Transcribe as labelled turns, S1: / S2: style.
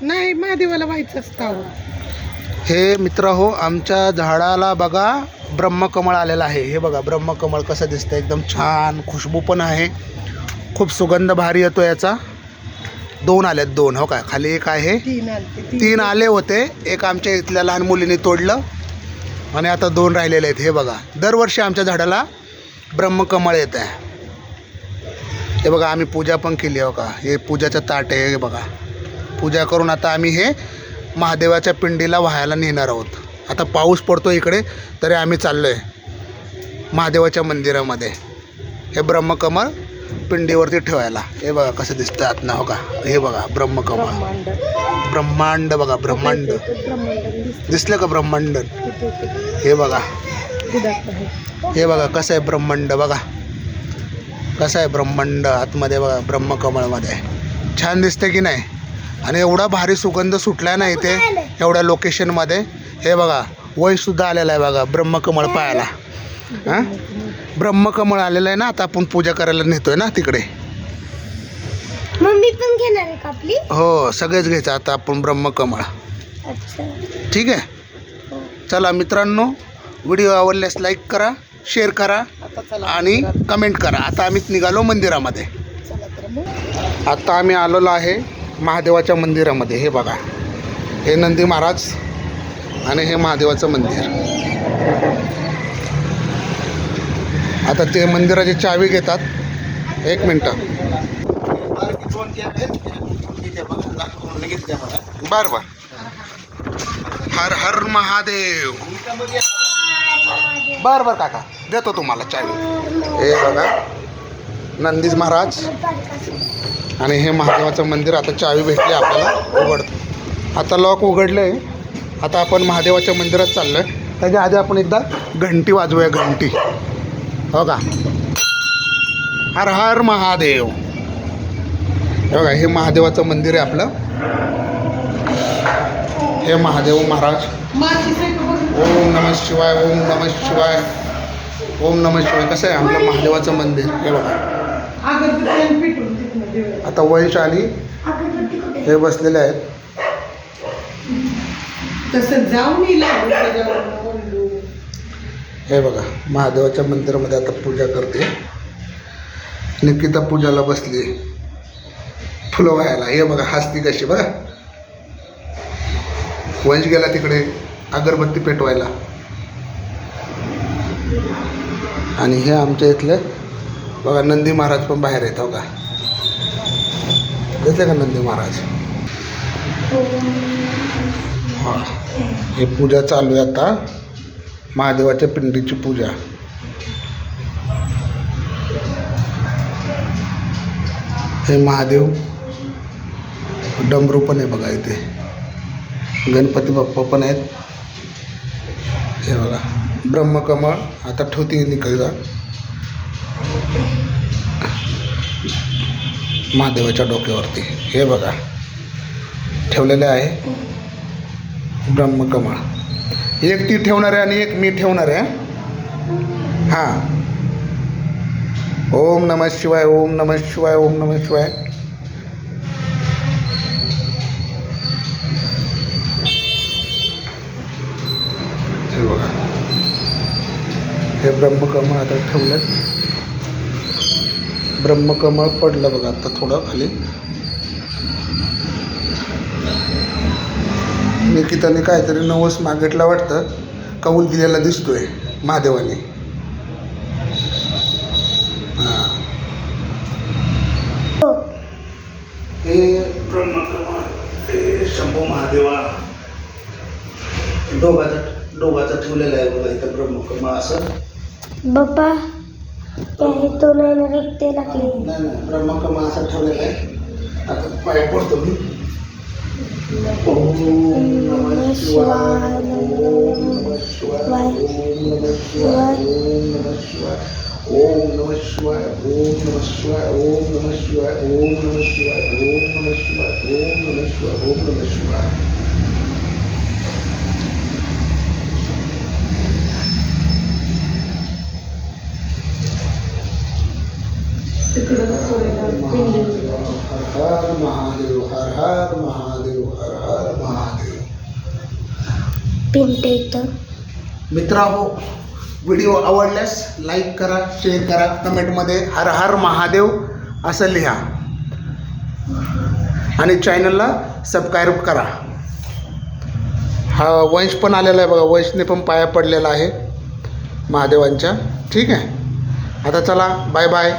S1: नाही महादेवाला व्हायचं असतं.
S2: हे मित्र हो आमच्या झाडाला बघा ब्रह्मकमळ आलेलं आहे. हे बघा ब्रह्मकमळ कसं दिसतं एकदम छान खुशबू पण आहे. खूप सुगंध भारी येतो याचा. दोन आलेत दोन हो काय? खाली एक आहे.
S1: तीन
S2: आले होते. एक आमच्या इथल्या लहान मुलीने तोडलं. आणि आता दोन राहिलेले आहेत. हे बघा दरवर्षी आमच्या झाडाला ब्रह्मकमळ येत आहे. हे बघा आम्ही पूजा पण केली हो का? हे पूजाचं ताट आहे हे बघा. पूजा करून आता आम्ही हे महादेवाच्या पिंडीला व्हायला नेणार आहोत. आता पाऊस पडतो इकडे तरी आम्ही चाललो आहे महादेवाच्या मंदिरामध्ये. हे ब्रह्मकमळ पिंडीवरती ठेवायला. हे बघा कसं दिसतं आतनं हो का? हे बघा ब्रह्मकमळ.
S1: ब्रह्मांड
S2: बघा ब्रह्मांड. दिसलं का ब्रह्मांड? हे बघा. हे बघा कसं आहे ब्रह्मांड बघा. कसं आहे ब्रह्मांड आतमध्ये बघा ब्रह्मकमळमध्ये. छान दिसतं की नाही? आणि एवढा भारी सुगंध सुटला ना इथे एवढ्या लोकेशनमध्ये हे बघा वयसुद्धा आलेलं आहे बघा ब्रह्मकमळ पाहायला. हां? ब्रह्मकमळ आलेलं आहे ना आता आपण पूजा करायला नेतोय ना तिकडे.
S3: मम्मी पण घेणार आहे का आपली?
S2: हो सगळेच घ्यायचं आता आपण ब्रह्मकमळ. ठीक आहे? चला मित्रांनो व्हिडिओ आवडल्यास लाईक करा शेअर करा आणि कमेंट करा. आता आम्ही निघालो मंदिरामध्ये. आता आम्ही आलेलो आहे महादेवाच्या मंदिरामध्ये हे बघा. हे नंदी महाराज आणि हे महादेवाचं मंदिर. आता ते मंदिराची चावी घेतात. एक मिनटं. बर बर. हर हर महादेव. बर बर काका. देतो तुम्हाला चावी. हे बघा. नंदीज महाराज. आणि हे महादेवाचं मंदिर आता चावी भेटली आपल्याला उघडतं आता लॉक उघडलं आहे आता आपण महादेवाच्या मंदिरात चाललो आहे त्याच्या आधी आपण एकदा घंटी वाजवूया घंटी. हो का? हर हर महादेव. हो का? हे महादेवाचं मंदिर आहे आपलं. हे महादेव महाराज. ओम नम शिवाय ओम नम शिवाय. ओम नम शिवाय. कसं आहे? आपलं महादेवाचं मंदिर. हे बघा.
S1: अगरबत्ती आणि पेटवून तिथनं देऊया.
S2: आता वैश आणि
S3: अगरबत्ती कुठे
S2: हे बसलेले आहेत.
S1: तसं जाऊन येईल अगं त्याच्यावर ओरडू.
S2: हे बघा महादेवाच्या मंदिरामध्ये आता पूजा करते. निकिता पूजाला बसली. फुलं व्हायला. हे बघा हसती कशी बघा. वंश गेला तिकडे अगरबत्ती पेटवायला. आणि हे आमच्या इथले बघा नंदी महाराज पण बाहेर आहेत हो का? दिसले का नंदी महाराज? हां हे पूजा चालू आहे आता. महादेवाच्या पिंडीची पूजा. हे महादेव डमरू पण आहे बघा इथे. गणपती बाप्पा पण आहेत. हे बघा ब्रह्मकमळ आता ठेवते निकलजा महादेवाच्या डोक्यावरती. हे बघा. ठेवलेले आहे. ब्रह्मकमळ. एक ती ठेवणार आहे आणि एक मी ठेवणार आहे हां. ओम नम शिवाय ओम नम शिवाय ओम नम शिवाय. हे बघा. हे ब्रह्मकमळ आता ठेवलं ब्रह्मकमळ पडलं बघा आता थोडं खाली. निकिताने काहीतरी नवस मागितला वाटतं. कौल दिलेला दिसतोय महादेवाने. हां. ब्रह्मकमळ हे शंभू महादेवा. डोगाचा डोगाचा ठेवलेला आहे बघा इथं ब्रह्मकमळ असं.
S3: बाप्पा. त्याने तो नाही ना रक्ते लागले
S2: नाही नाही ब्रह्मकमळ असं ठेवलेलं आहे. आता पाय पडतो मी. ओम नमः शिवाय ओम नमः शिवाय ओम नमः शिवाय ओम नमः शिवाय ओम नमः शिवाय ओम नमः शिवाय ओम नमः शिवाय ओम नमः शिवाय ओम नमः शिवाय ओम नमः शिवाय.
S1: तिकडं थोडं पिंडी
S2: हर महादेव हर हर महादेव हर हर महादेव
S3: पिंटे इथं
S2: मित्रांनो व्हिडिओ आवडल्यास लाईक करा शेअर करा कमेंटमध्ये हर हर महादेव असं लिहा. आणि चॅनलला सबस्क्राईब करा. हा वंश पण आलेला आहे बघा. वंशने पण पाया पडलेला आहे महादेवांच्या. ठीक आहे? आता चला बाय बाय